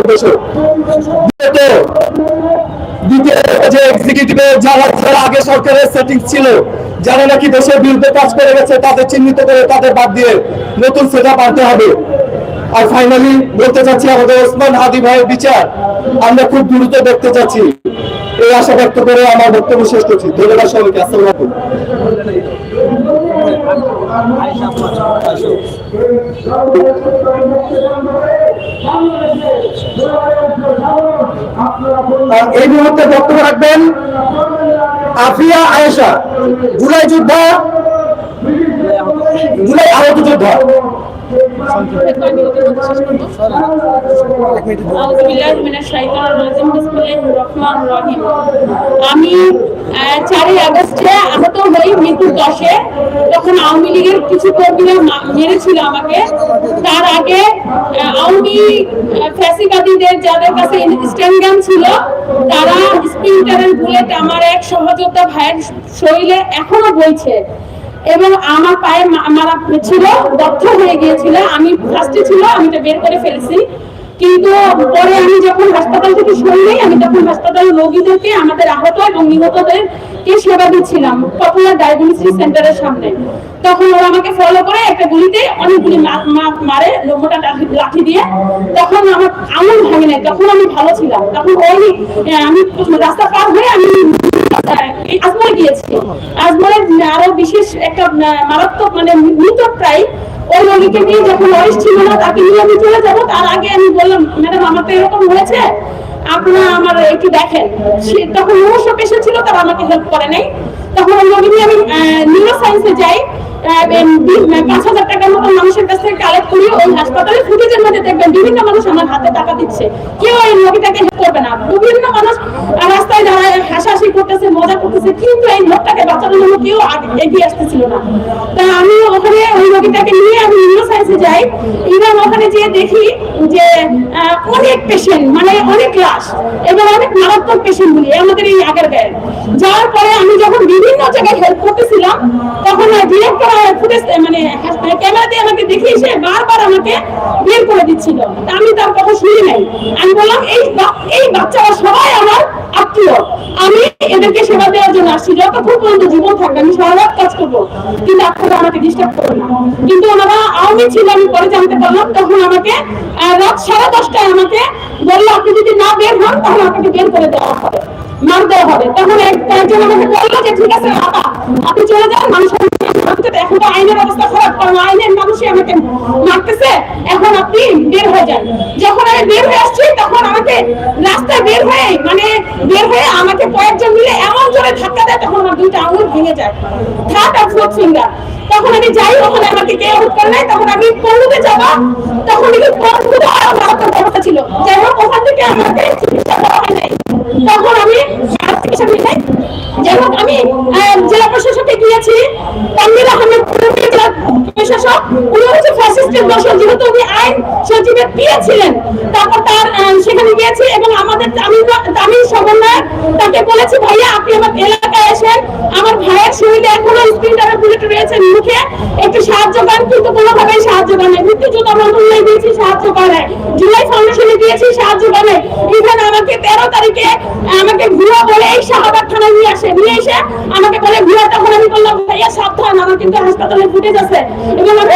উদ্দেশ্য। দ্বিতীয় যে এক্সিকিউটিভে যারা আগে সরকারের সেটিং ছিল, যারা নাকি দেশের বিরুদ্ধে কাজ করে গেছে, তাদের চিহ্নিত করে তাদের বাদ দিয়ে নতুন সেটা আনতে হবে। আর ফাইনালি বলতে চাচ্ছি আমাদের ওসমান হাদি ভাইয়ের বিচার। আমরা খুব দ্রুত দেখতে চাচ্ছি। এই আশা ব্যক্ত করে আমার বক্তব্য শেষ করছি। ধন্যবাদ সবাইকে। আসসালামু এই মুহূর্তে বক্তব্য রাখবেন আফিয়া আয়েশা জুলাই যুদ্ধ জুলাই আহত যোদ্ধা। আমি চারই আগস্টে আহত হই মৃত্যুর দশে। তখন আওয়ামী লীগের কিছু কর্মীরা মেরেছিল আমাকে। তার আগে আওয়ামী ফ্যাসিবাদীদের যাদের কাছে স্ট্যান্ডগান ছিল, তারা স্প্রিন্টারের বুলেট আমার এক সহযোদ্ধা ভাইয়ের শরীরে এখনও বইছে। এবং আমার পায়ে মারা ছিল দগ্ধ হয়ে গিয়েছিল। আমি ফার্স্টে ছিল, আমি এটা বের করে ফেলেছি। কিন্তু পরে আমি যখন হাসপাতাল থেকে সরিয়ে আমি তখন হাসপাতালের রোগীদেরকে, আমাদের আহত এবং নিহতদের কে সেবা দিচ্ছিলাম, পপুলার ডায়াগনোসিস সেন্টারের সামনে। তখন ওরা আমাকে ফলো করে একটা গুলিতে অনেকগুলি মারে, লোমোটা লাঠি দিয়ে। তখন আমার আঙুল ভাঙে নাই, তখন আমি ভালো ছিলাম। তখন ওই আমি রাস্তা পার হয়ে আমি আজমলে গিয়েছি আজমলে আরও বিশেষ একটা মারাত্মক মানে মৃত প্রায় ওই রোগীকে নিয়ে যখন বয়স ছিল না, তাকে নিয়ে আমি চলে যাব। তার আগে আমি বললাম, ম্যাডাম, আমার তো এরকম হয়েছে। আপনারা আমার একটু দেখেন। তখন ছিল তারা আমাকে হেল্প করে নাই। তখন ওই রোগী নিয়ে আমি নিউরো সায়েন্সে যাই। পাঁচ হাজার টাকার মতো মানুষের কাছ থেকে কালেক্ট করি ওই ফুটেজের মধ্যে দেখবেন বিভিন্ন মানুষ আমার হাতে টাকা দিচ্ছে। কেউ এই হেল্প করবে না। বিভিন্ন মানুষ রাস্তায় দাঁড়ায় হাসাহাসি করতেছে, মজা করতেছে, কিন্তু এই লোকটাকে বাঁচানোর জন্য কেউ এগিয়ে আসতেছিল না। তা আমি ওখানে ওই নিয়ে আমি যাই। এবং ওখানে যেয়ে দেখি যে অনেক পেশেন্ট মানে অনেক লাশ এবং অনেক মারাত্মক পেশেন্ট গুলি আমাদের এই আগের গায়ে। যাওয়ার পরে আমি যখন বিভিন্ন জায়গায় হেল্প করতেছিলাম, তখন ডিরেক্টর মানে কিন্তু আপনারা ছিল, আমি পরে জানতে পারলাম। তখন আমাকে রাত সাড়ে দশটায় আমাকে বলল, আপনি যদি না বের হন, তাহলে আপনাকে বের করে দেওয়া হবে, মার দেওয়া হবে। তখন এক- একজন আমাকে বলল যে, ঠিক আছে আপনি চলে যান মানুষের এখন তো আইনের অবস্থা খারাপ কারণ আইনের মানুষই আমাকে মারতেছে। এখন আপনি বের হয়ে যান। যখন আমি বের হয়ে আসছি, তখন আমাকে রাস্তায় বের হয়ে মানে বের হয়ে আমাকে কয়েকজন মিলে এমন জোরে ধাক্কা দেয়, তখন আমার দুইটা আঙুল ভেঙে যায়। থার্ড আর ফোর্থ ফিঙ্গার তখন আমি যাই, ওখানে আমাকে কেউ হেল্প করে নাই, তখন আমি পল্লুতে যাব, তখন আরও মারাত্মক অবস্থা ছিল। যাই হোক ওখান থেকে আমাকে চিকিৎসা করা হয় তখন আমি চিকিৎসা নাই যাই। হোক আমি গিয়েছি রকমের প্রশাসক উনি হচ্ছে ফ্যাসিস্টের দর্শক যেহেতু উনি আইন সচিবের পিয়ে ছিলেন তারপর তার সেখানে গিয়েছি এবং আমাদের তামিল সমন্বয়ক তাকে বলেছি ভাইয়া আপনি আমার এলাকায় আসেন আমার ভাইয়ের শরীরে এখনও স্প্রিন্টারের বুলেট রয়েছে মুখে একটু সাহায্য করেন। কিন্তু কোনোভাবেই সাহায্য করে নাই। মৃত্যুযোদ্ধা মন্ত্রণালয়ে দিয়েছি সাহায্য করে জুলাই ফাউন্ডেশনে দিয়েছি সাহায্য করে ইভেন আমাকে তেরো তারিখে আমাকে ভুয়া বলে এই শাহবাগ থানায় নিয়ে আসে নিয়ে এসে আমাকে বলে ভুয়া তখন আমি বললাম ভাইয়া সাবধান আমার কিন্তু হাসপাতালে ফুটেজ আছে। এবং আমি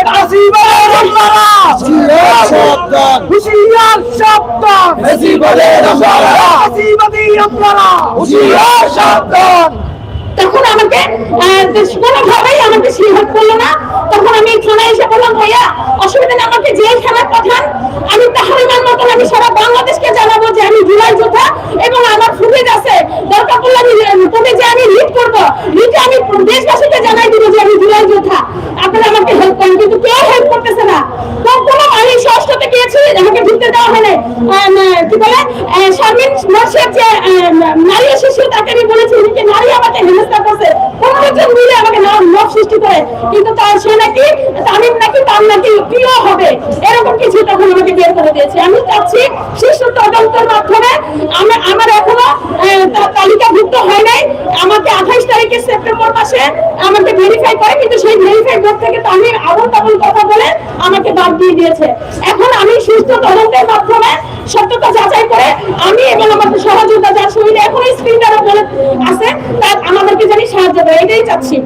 তখন আমাকে কোনোভাবেই আমাকে সে করল না, তখন আমি থানায় এসে বললাম, ভাইয়া, অসুবিধা আমাকে জেলখানায় পাঠান। আমি তাহরিমার মতন আমি সারা বাংলাদেশকে জানাব যে আমি জুলাই যোদ্ধা এবং আমার ফুটেজ আছে। দরকার পড়লে আমি ফুটেজে আমি লিড করব। লিডে আমি দেশবাসীকে জানাই দিব যে আমি জুলাই যোদ্ধা। আপনারা আমাকে হেল্প করেন, কিন্তু কেউ হেল্প করতেছে না তো কোনো আমি ষষ্ঠতে গিয়েছি আমাকে ঢুকতে দেওয়া আহ, কি বলে? শারমিন মোর্শেদ যে নারী শিশু তাকে আমি বলেছি উনিকে নারী আমাকে হেনস্থা করছে? পনেরো মিলে আমাকে নব সৃষ্টি করে। কিন্তু তার সে নাকি তামিম নাকি তার নাকি প্রিয় হবে। এরকম কিছু তখন আমাকে বের করে দিয়েছে। আমি চাচ্ছি শীর্ষ তদন্তের মাধ্যমে আমার আমার এখনও তালিকাভুক্ত হয় নাই। আমাকে আঠাইশ তারিখে সেপ্টেম্বর মাসে আমাকে ভেরিফাই করে কিন্তু সেই ভেরিফাই বোর্ড থেকে তো আমি আবল তাবল কথা বলে আমাকে বাদ দিয়ে দিয়েছে। আমি সুস্থ তদন্তের মাধ্যমে সত্যতা যাচাই করে আমি এবং আমাদের সহযোগিতা যার শরীরে এখন স্ক্রিন বলে আছে তার আমাদেরকে জানি সাহায্য করে এটাই চাচ্ছি।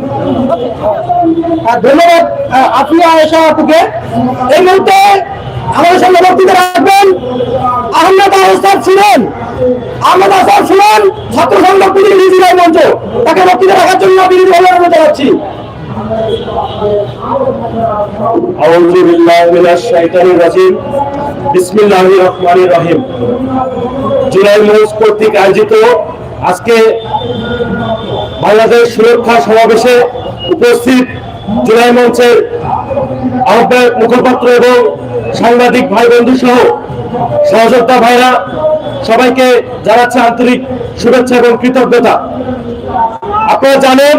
ধন্যবাদ আহ, আফিয়া আয়েশা আপুকে এই মুহূর্তে আমাদের সঙ্গে বক্তৃতা রাখবেন আহমেদ আহসাদ ছিলেন। আহমেদ আহসাদ ছিলেন ছাত্র সংঘ প্রতিনিধি মঞ্চ। তাকে বক্তৃতা রাখার জন্য বিনীত অনুরোধ জানাচ্ছি। أعوذ بالله من الشيطان الرجيم بسم الله الرحمن الرحيم জুলাই মঞ্চ কর্তৃক আয়োজিত আজকে বাংলাদেশ সুরক্ষা সমাবেশে উপস্থিত জুলাই মঞ্চের আহ্বায়ক মুখপাত্র এবং সাংবাদিক ভাই বন্ধু সহ সহযোদ্ধা ভাইরা সবাইকে জানাচ্ছে আন্তরিক শুভেচ্ছা এবং কৃতজ্ঞতা আপনারা জানেন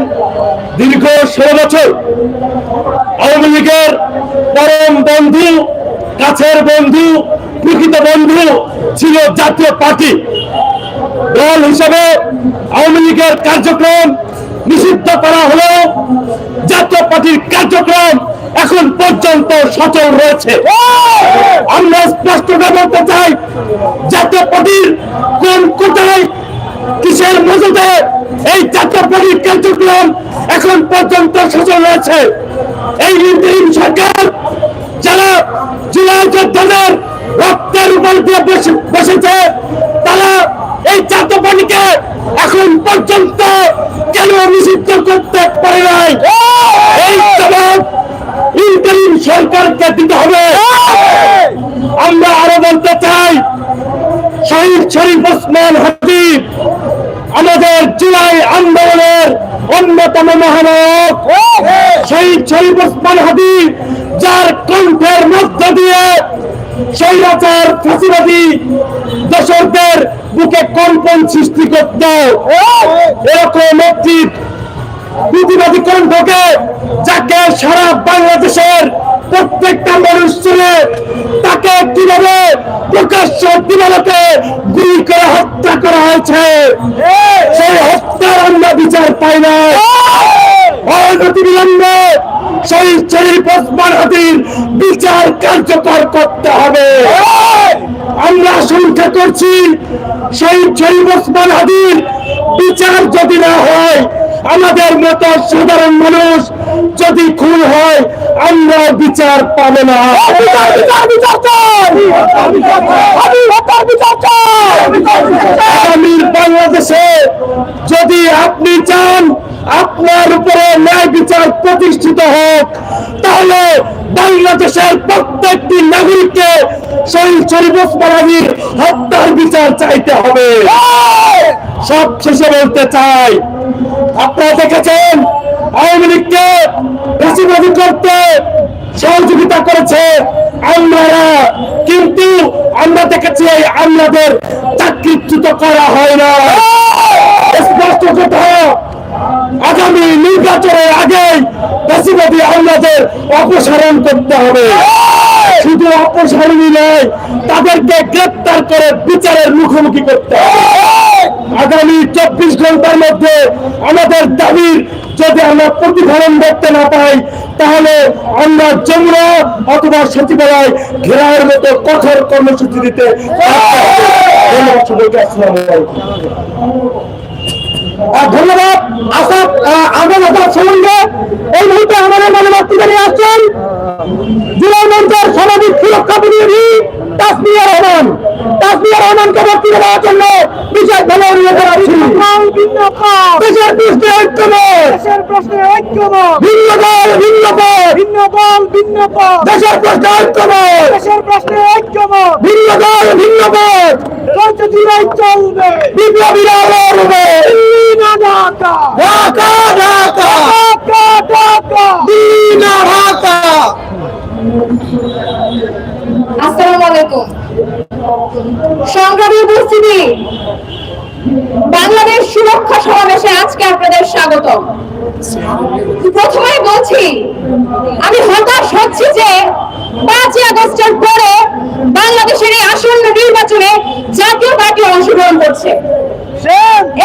দীর্ঘ ষোলো বছর আওয়ামী লীগের পরম বন্ধু, কাছের বন্ধু, প্রকৃত বন্ধু ছিল জাতীয় পার্টি। দল হিসাবে আওয়ামী লীগের কার্যক্রম নিষিদ্ধ করা হলেও জাতীয় পার্টির কার্যক্রম এখন পর্যন্ত সচল রয়েছে। আমরা স্পষ্ট বলতে চাই, জাতীয় পার্টির কোন কোথায় কিসের মজুদে এই জাতীয় পার্টির কার্যক্রম এখন পর্যন্ত সচল রয়েছে? এই ইন্টারিম সরকার যারা জুলাই যোদ্ধাদের রক্তের উপর দিয়ে বসেছে, তারা এই জাতীয় পার্টিকে এখন পর্যন্ত কেন নিষিদ্ধ করতে পারে নাই? এই ইন্টারিম সরকারকে দিতে হবে। আমরা আরও বলতে চাই, শহীদ শরীফ ওসমান হাবিব আমাদের জুলাই আন্দোলনের অন্যতম মহানায়ক শহীদ শরীফ ওসমান হাবিব যার কণ্ঠের মধ্য দিয়ে স্বৈরাচার ফাঁসিবাদী দর্শকদের বুকে কম্পন সৃষ্টি করত। এরকম একটি প্রতিবাদী কণ্ঠকে যাকে সারা বাংলাদেশের প্রত্যেকটা মানুষ শুনে তাকে কীভাবে প্রকাশ্য দিবালকে গুলি করে হত্যা করা হয়েছে? সেই হত্যার আমরা বিচার পাই না। সেই বিচার কার্যকর করতে হবে। আমরা আশঙ্কা করছি সেই শরীফ ওসমান বিচার যদি না হয়, আমাদের মতো সাধারণ মানুষ যদি খুন হয় আমরা বিচার পাবো না। আগামীর বাংলাদেশে যদি আপনি চান আপনার উপরে ন্যায় বিচার প্রতিষ্ঠিত হোক তাহলে বাংলাদেশের প্রত্যেকটি নাগরিককে শহীদ শরীফ ওসমান আলীর হত্যার বিচার চাইতে হবে। সব শেষে বলতে চাই আপনারা দেখেছেন আওয়ামী লীগকে ফাঁসিবাদী করতে সহযোগিতা করেছে আমরা কিন্তু আমরা দেখেছি এই আমলাদের চাকরিচ্যুত করা হয় না। স্পষ্ট কথা, আগামী নির্বাচনের আগে ফাঁসিবাদী আমলাদের অপসারণ করতে হবে। শুধু অপসারণই নয়, তাদেরকে গ্রেপ্তার করে বিচারের মুখোমুখি করতে হবে। আগামী চব্বিশ ঘণ্টার মধ্যে আমাদের দাবির যদি আমরা প্রতিফলন করতে না পাই, তাহলে আমরা যমুনা অথবা সচিবালয় ঘেরার মতো কঠোর কর্মসূচি দিতে ধন্যবাদ ধন্যবাদ আসাদ আহমেদ আসাদ সঙ্গে এই মুহূর্তে আমাদের মানে বক্তৃতা নিয়ে আসছেন। জুলাই মঞ্চের সামাজিক সুরক্ষা প্রতিনিধি তাসমিয়া রহমান। তাসমিয়া রহমানকে বক্তৃতা দেওয়ার জন্য বিশেষভাবে অনুরোধ জানাচ্ছি দেশের পৃষ্ঠে ঐক্যমত। দেশের প্রশ্নে ঐক্যমত। ভিন্ন দল ভিন্ন পথ। ভিন্ন দল ভিন্ন পথ। দেশের পৃষ্ঠে ঐক্যমত। দেশের প্রশ্নে ঐক্যমত। ভিন্ন দল ভিন্ন পথ। চলছে জুলাই চলবে বিপ্লবীরা লড়বে ঢাকা ঢাকা ঢাকা ঢাকা ঢাকা দিনা ঢাকা বাংলাদেশ সুরক্ষা সমাবেশে আজকে আপনাদের বাংলাদেশের এই আসন্ন নির্বাচনে জাতীয় পার্টি অংশগ্রহণ করছে।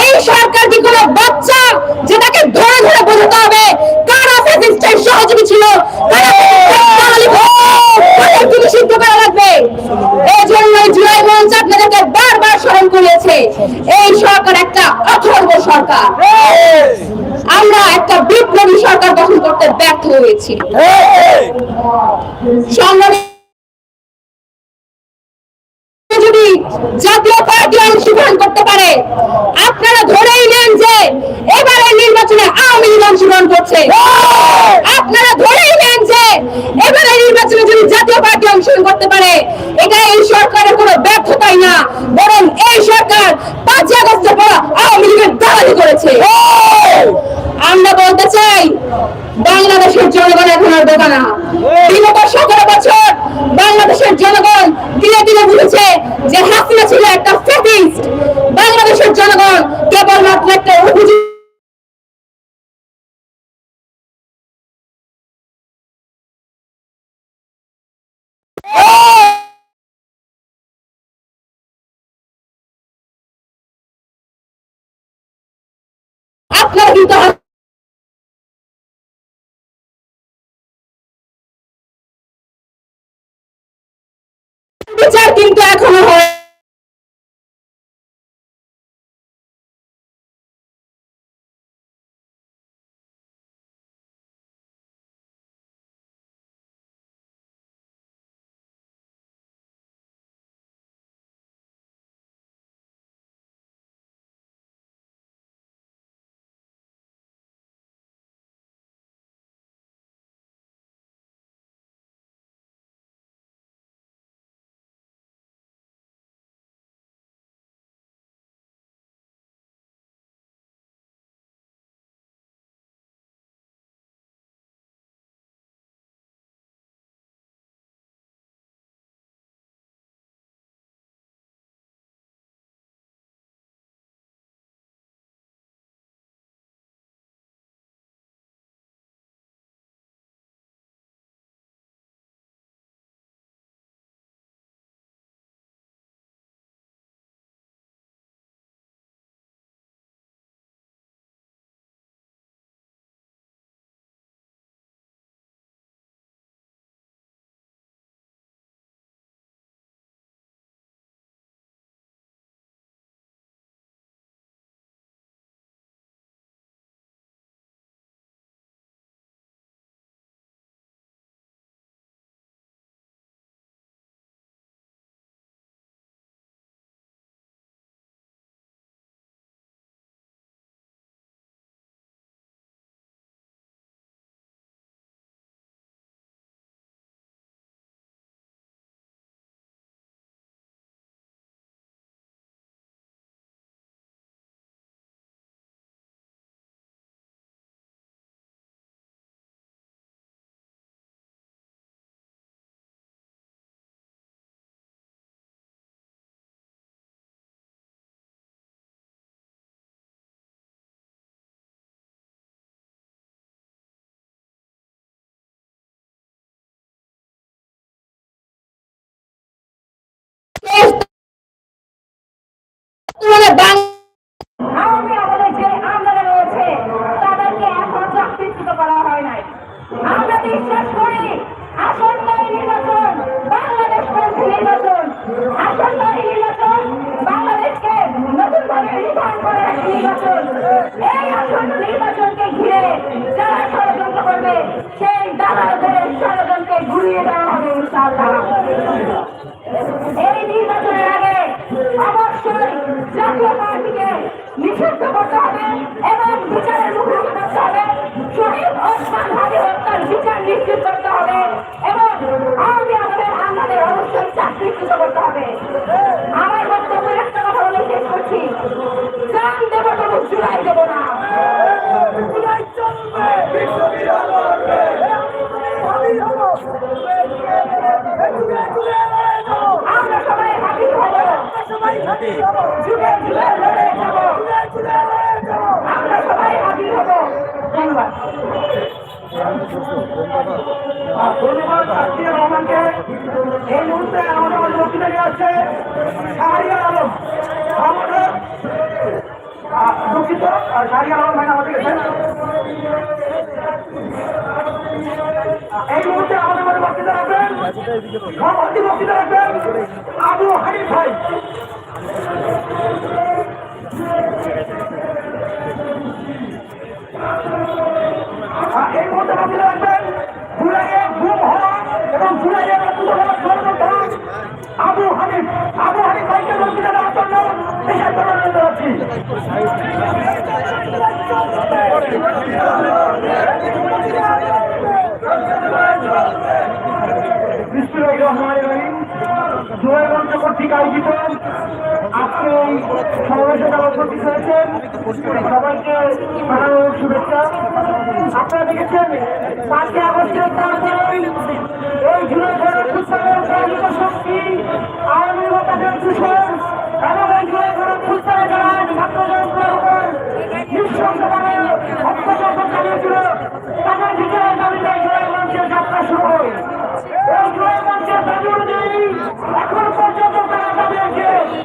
এই সরকার কি কোনো বাচ্চা যে তাকে ধরে ধরে বোঝাতে হবে, কারা ফ্যাসিস্টের সহযোগী ছিল, কারা নিষিদ্ধ করা এই জন্যই মঞ্চ আপনাদেরকে বারবার স্মরণ করিয়েছে। এই সরকার একটা অথর্ব সরকার। আমরা একটা বিপ্লবী সরকার গঠন করতে ব্যর্থ হয়েছি। সংগ্রামী যদি জাতীয় পার্টি অংশগ্রহণ করতে পারে আপনারা ধরেই এবারের নির্বাচনে আওয়ামী লীগ অংশগ্রহণ করছে। আপনারা ধরেই নেন যে এবারে নির্বাচনে যদি জাতীয় পার্টি অংশগ্রহণ করতে পারে এটা এই সরকারের কোনো ব্যর্থতাই না বরং এই সরকার পাঁচই আগস্টের পর আওয়ামী লীগের দালালি করেছে। আমরা বলতে চাই, বাংলাদেশের জনগণ এখন আর বোকা না। বিগত সতেরো বছর বাংলাদেশের জনগণ দিনে দিনে বুঝেছে যে হাসিনা ছিল একটা বাংলাদেশের জনগণ কেবলমাত্র একটা উপযুক্ত বর্তমানে এই মুহূর্তে আমাদের মাঝে বক্তৃতা নিয়ে আসছে দুঃখিত শাহরিয়ার আলম এই মুহূর্তে আমাদের মাঝে বক্তৃতা রাখবেন। সভাপতি বক্তৃতা রাখবেন আবু হানিফ ভাই আহ, এই মুহূর্তে বক্তৃতা রাখবেন জুলাইয়ে গুম হওয়া এবং জুলাইয়ে মৃত্যু হওয়া কর্মধার আবু হানিফ আবু হানিফ ভাইকে বক্তৃতা দেওয়ার জন্য বিশেষ অনুরোধ জানাচ্ছি বিসমুল্লাহির রহমানির রহিম জুলাই মঞ্চ কর্তৃক আয়োজিত আজকে এই সমাবেশে যারা উপস্থিত হয়েছেন। সবাইকে জানানো শুভেচ্ছা। আপনারা দেখেছেন, পাঁচই আগস্টের তারপরেই এই জুলাই গণপুস্তকের প্রাণিক শক্তি আওয়ামী লীগ তাদের দূষণ এবং এই যারা ছাত্র জনতার উপর অত্যাচার চালিয়েছিল তাদের মঞ্চের যাত্রা শুরু হয়। এই মঞ্চের দাবি অনুযায়ী এখন Oh,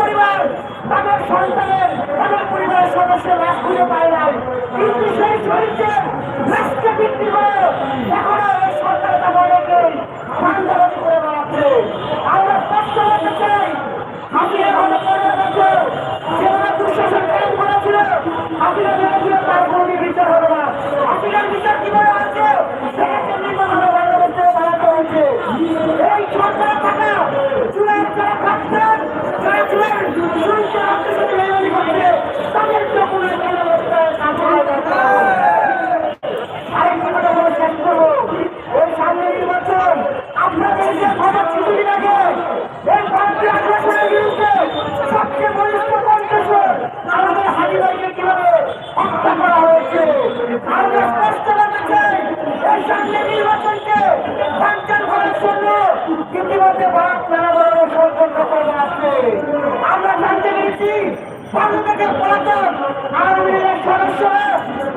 তাদের সন্তানের আমার পরিবারের সদস্যের লাশ খুঁজে নাই কিন্তু সেই শরীরকে লাশকে বিক্রি করে এখনও এই সরকার তা অনেকেই আন্দোলন করে বেড়াচ্ছে। আমরা স্পষ্ট বলতে চাই হাসিনা ভালো করে গেছে যেভাবে দুঃশাসন কায়েম করেছিল হাসিনা ভেবেছিল তার কোনো বিচার হবে না হাসিনার বিচার কীভাবে আছে সেটা কেমনিভাবে বাংলাদেশে বানাতে হয়েছে এই সরকার থাকা চুলের যারা থাকতেন যারা চুলের শুনতে রাখতে শুধু মেহমানি করছে তাদের চকুলের কোনো অবস্থায় কাজ করা দরকার আরেকটা কথা বলে শেষ করব ওই সামনে নির্বাচন আপনাদের যে খবর কিছুদিন আগে এই ভারতীয় আগ্রাসনের বিরুদ্ধে সবচেয়ে বলিষ্ঠ কণ্ঠস্বর আমাদের হাজিবাইকে কীভাবে হত্যা করা হয়েছে আমরা স্পষ্ট বলতে চাই এই সামনে নির্বাচনকে বাঞ্চাল করার জন্য ইতিমধ্যে ভারত নানা ধরনের ষড়যন্ত্র করে বেড়াচ্ছে আমরা জানতে পেরেছি বাংলাদেশের পলাতক আওয়ামী লীগের সদস্যরা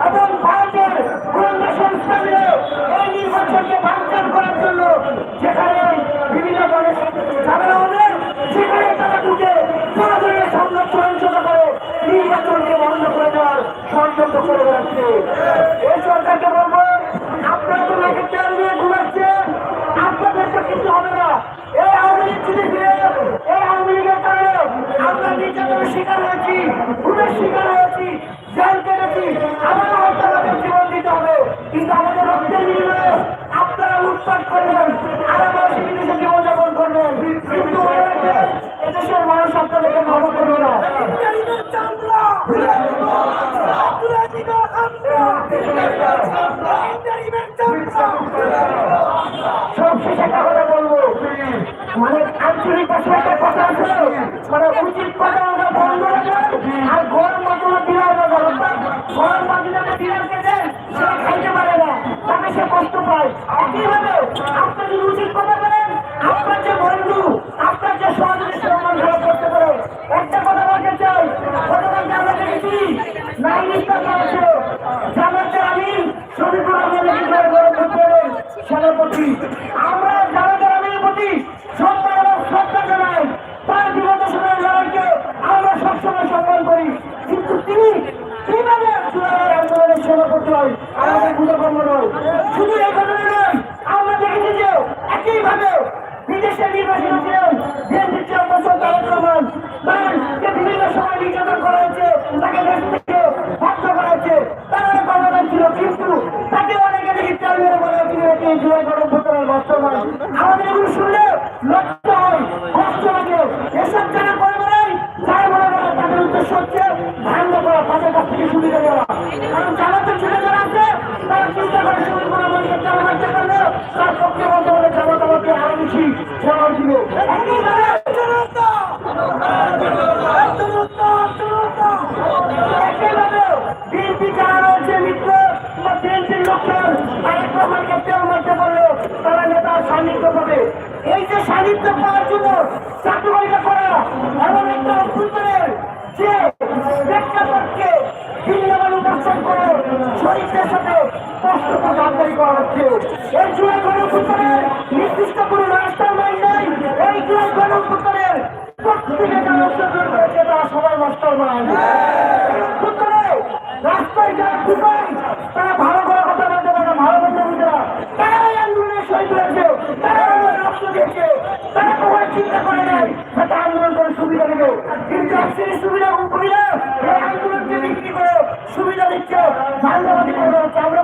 এবং ভারতের গোয়েন্দা সংস্থা মিলে এই নির্বাচনকে বাঞ্চাল করার জন্য যেখানে বিভিন্ন দলের হবে সেখানে তারা ঢুকে ধরনের সংঘাত সহিংসতা করে নির্বাচনকে বন্ধ করে দেওয়ার ষড়যন্ত্র করে বেড়াচ্ছে এই সরকারকে বলব, আপনারা তো লোকের নির্যাতনের শিকার হয়েছি, খুনের শিকার হয়েছি, জেল কেটেছি। আমাদের হত্যাঘাতের জীবন দিতে হবে। কিন্তু আমাদের রক্তের বিনিময়ে আপনারা উৎপাদ করবেন, আর আমার দেশে জীবনযাপন করবেন। কিন্তু এদেশের মানুষ আপনাদেরকে ভালো করবে না। সবশেষে একটা কথা বলব। মানে আঞ্চলিক বন্ধু, আপনার যে সহযোগী করতে পারে। একটা কথা বলতে আমরা দেখেছি, নাইনি আছে জামাতে আমি শরীফুল আহমেদ সভাপতি আমরা স্পষ্টত জানকারি করা হচ্ছে এই জুড়ে গণপুত্রের নির্দিষ্ট কোনো রাস্তার মান নাই এই তারা তারা ভালো ভালো তারা তারা তারা কখনো চিন্তা করে নাই যাতে আন্দোলন করে সুবিধা নেবে কিন্তু এই সুবিধা উপরি না এই আন্দোলনকে বিক্রি করে সুবিধা দিচ্ছে বলব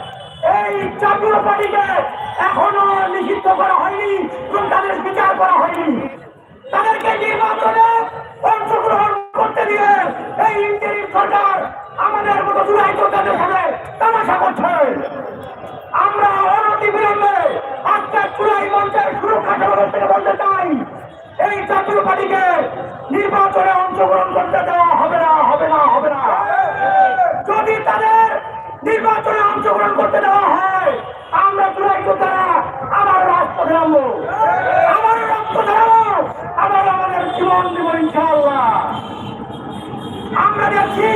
জাতীয় পার্টিকে এখনও নিষিদ্ধ করা হয়নি, এবং তাদের বিচার করা হয়নি। তাদেরকে নির্বাচনে অংশগ্রহণ করতে দিয়ে এই ইন্টারিম সরকার আমাদের মতো জুলাই যোদ্ধাদের সাথে তামাশা করছে। আমরা অনতি বিলম্বে আজকে চুলাই মঞ্চের সুরক্ষা থেকে বলতে চাই, এই জাতীয় পার্টিকে নির্বাচনে অংশগ্রহণ করতে দেওয়া হবে না হবে না হবে না। যদি তাদের নির্বাচনে অংশগ্রহণ করতে দেওয়া হয়। আমরা চুলাই যোদ্ধারা আবার রাজপথে নামবো। আবার রক্ত ধরাবো আবার আমাদের জীবন দেব ইনশাআল্লাহ। আমরা দেখছি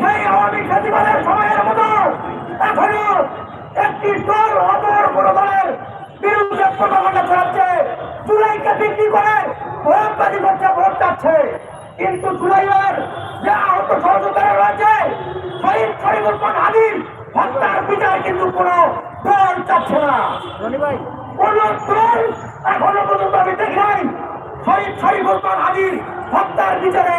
সেই আওয়ামী ফেস্টিভ্যালের সময়ের মতো এখনও একটি দল অপর কোন দলের বিরুদ্ধে প্রপাগন্ডা চালাচ্ছে। জুলাইকে বিক্রি করে ভোটবাজি করছে, ভোট চাচ্ছে। কিন্তু জুলাইয়ের যে আহত সহযোগিতা রয়েছে শহীদ শরীফুল খান হাদির হত্যার বিচার কিন্তু কোন দল চাচ্ছে না। কোন দল এখনও পর্যন্ত আমি দেখি নাই। শহীদ শরীফুল খান হাদির হত্যার বিচারে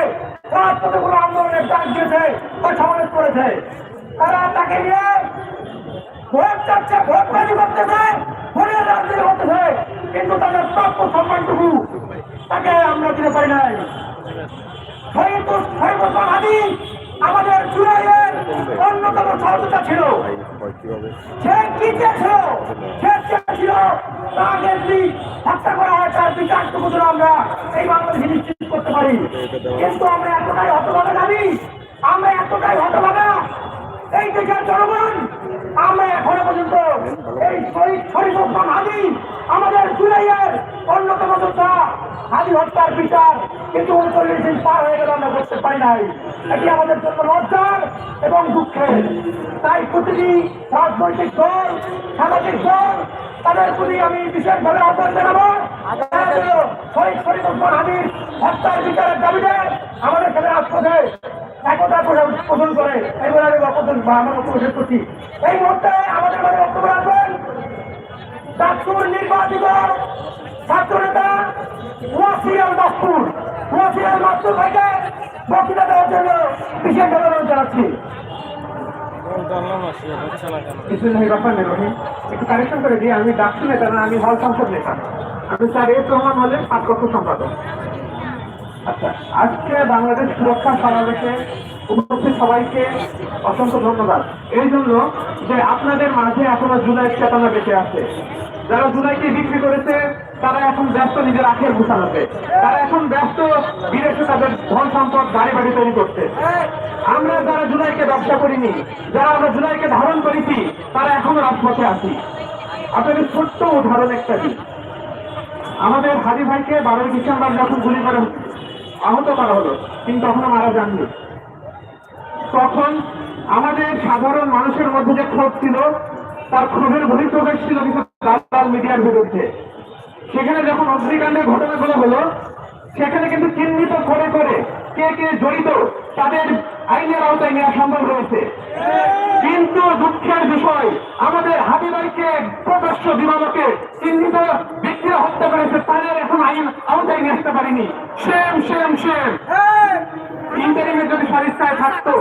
রাজপথে কোনো আন্দোলনের ডাক দিয়েছে বা সমাবেশ করেছে। তারা তাকে নিয়ে ভোট চাচ্ছে ভোট বাজি করতেছে ভোটের রাজনীতি করতেছে। কিন্তু তাদের প্রাপ্য সম্মানটুকু তাকে আমরা দিতে পারি নাই। শহীদ শহীদুল খান হাদি আমাদের জুলাইয়ের অন্যতম সহযোগিতা ছিল। সে কি চেয়েছিল? সে চেয়েছিল তাকে যদি হত্যা করা হয় তার বিচারটুকু যেন আমরা এই বাংলাদেশে নিশ্চিত করতে পারি। কিন্তু আমরা এতটাই হতভাগা দাবি আমরা এতটাই হতভাগা। এই দেশের জনগণ, আমরা এখনও পর্যন্ত এই শহীদ শরীফ হাদি আমাদের জুলাইয়ের অন্যতম যোদ্ধা হাদি হত্যার বিচার কিন্তু উনচল্লিশ দিন পার হয়ে গেল, আমরা করতে পারি নাই। এটি আমাদের জন্য লজ্জার এবং দুঃখের। তাই প্রতিটি রাজনৈতিক দল, সামাজিক দল, তাদের প্রতি আমি বিশেষভাবে আহ্বান জানাব শহীদ শরীফ হাদির হত্যার বিচারের দাবিতে আমাদের সাথে রাজপথে একতা পোষণ করে। এই বলে আমি বক্তব্য আমার বক্তব্য শেষ এই মুহূর্তে আমাদের মাঝে বক্তব্য রাখবেন চাঁদপুর নির্বাচিত ছাত্র নেতা ওয়াসিয়াল মাসপুর ওয়াসিয়াল মাসপুর ভাইকে বক্তৃতা দেওয়ার জন্য বিশেষ অনুরোধ জানাচ্ছি। নেই আমি আমি আমি হল স্যার কক্ষ সম্পাদক। আচ্ছা আজকে বাংলাদেশ সমাবেশে উপস্থিত সবাইকে অসংখ্য ধন্যবাদ। এই জন্য যে আপনাদের মাঝে এখনও জুলাই চেতনা বেঁচে আছে। যারা জুলাইকে বিক্রি করেছে, তারা এখন ব্যস্ত নিজের আখের গুছানোতে। তারা এখন ব্যস্ত বিদেশে তাদের ধন সম্পদ গাড়ি বাড়ি তৈরি করতে। আমরা যারা জুলাইকে ব্যবসা করিনি, যারা আমরা জুলাইকে ধারণ করেছি, তারা এখনও রাজপথে আছি। আপনাদের ছোট্ট উদাহরণ একটা দিই। আমাদের হাজি ভাইকে বারোই ডিসেম্বর যখন গুলি করে আহত করা হলো কিন্তু তখনও মারা যাননি। তখন আমাদের সাধারণ মানুষের মধ্যে যে ক্ষোভ ছিল, তার ক্ষোভের বহিঃপ্রকাশ ছিল কিছু দালাল মিডিয়ার বিরুদ্ধে। সেখানে যখন অগ্নিকাণ্ডের ঘটনাগুলো হলো, সেখানে কিন্তু চিহ্নিত করে করে কে কে জড়িত তাদের আইনের আওতায় নেওয়া সম্ভব হয়েছে। কিন্তু দুঃখের বিষয়, আমাদের হাবিবাইকে প্রকাশ্য বিমানকে চিহ্নিত ব্যক্তিরা হত্যা করেছে, তাদের এখন আইন আওতায় নিয়ে আসতে পারিনি। সেম সেম সেম ইন্টারিমের যদি সদিচ্ছায় থাকতো,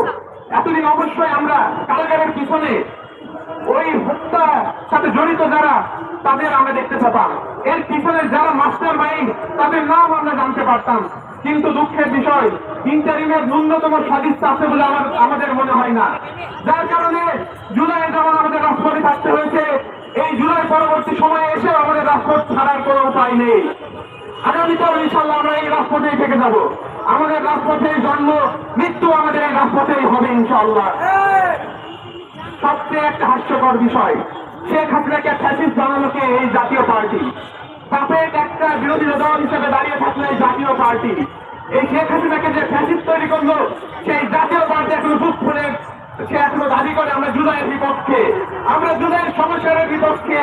এতদিন অবশ্যই আমরা কারাগারের পিছনে ওই হত্যা সাথে জড়িত যারা, তাদের আমরা দেখতে পেতাম। এর পিছনে যারা মাস্টার মাইন্ড, তাদের নাম আমরা জানতে পারতাম। কিন্তু দুঃখের বিষয় ইন্টারিমের ন্যূনতম সদিচ্ছা আছে বলে আমার আমাদের মনে হয় না। যার কারণে জুলাই যেমন আমাদের রাজপথে থাকতে হয়েছে। এই জুলাই পরবর্তী সময়ে এসে আমাদের রাজপথ ছাড়ার কোনো উপায় নেই। আগামীতেও ইনশাল্লাহ আমরা এই রাজপথেই থেকে যাব। আমাদের রাজপথেই জন্ম, মৃত্যু আমাদের এই রাজপথেই হবে ইনশাল্লাহ সবচেয়ে একটা হাস্যকর বিষয়, শেখ হাসিনাকে ফ্যাসিস্ট বানালো কে? এই জাতীয় পার্টি। বাপের একটা বিরোধী দল হিসেবে দাঁড়িয়ে থাকল এই জাতীয় পার্টি। এই শেখ হাসিনাকে যে ফ্যাসিস্ট তৈরি করল, সেই জাতীয় পার্টি এখনও বুক খুলে আমরা জুলাইয়ের সংস্কারের বিপক্ষে।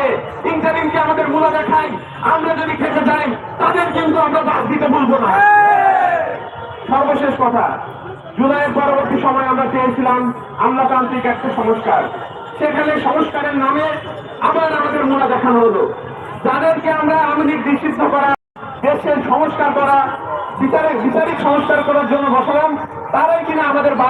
ইন্টারিমকে আমাদের মূলা দেখাই আমরা যদি খেতে যাই তাদের কিন্তু আমরা দিতে না। সর্বশেষ কথা পরবর্তী সময় আমরা চেয়েছিলাম আমলাতান্ত্রিক একটা সংস্কার। সেখানে সংস্কারের নামে আবার আমাদের মোড়া দেখানো হলো। যাদেরকে আমরা আধুনিক নিষিদ্ধ করা, দেশের সংস্কার করা বিচারিক সংস্কার করার জন্য বসালাম, তারাই কিনা আমাদের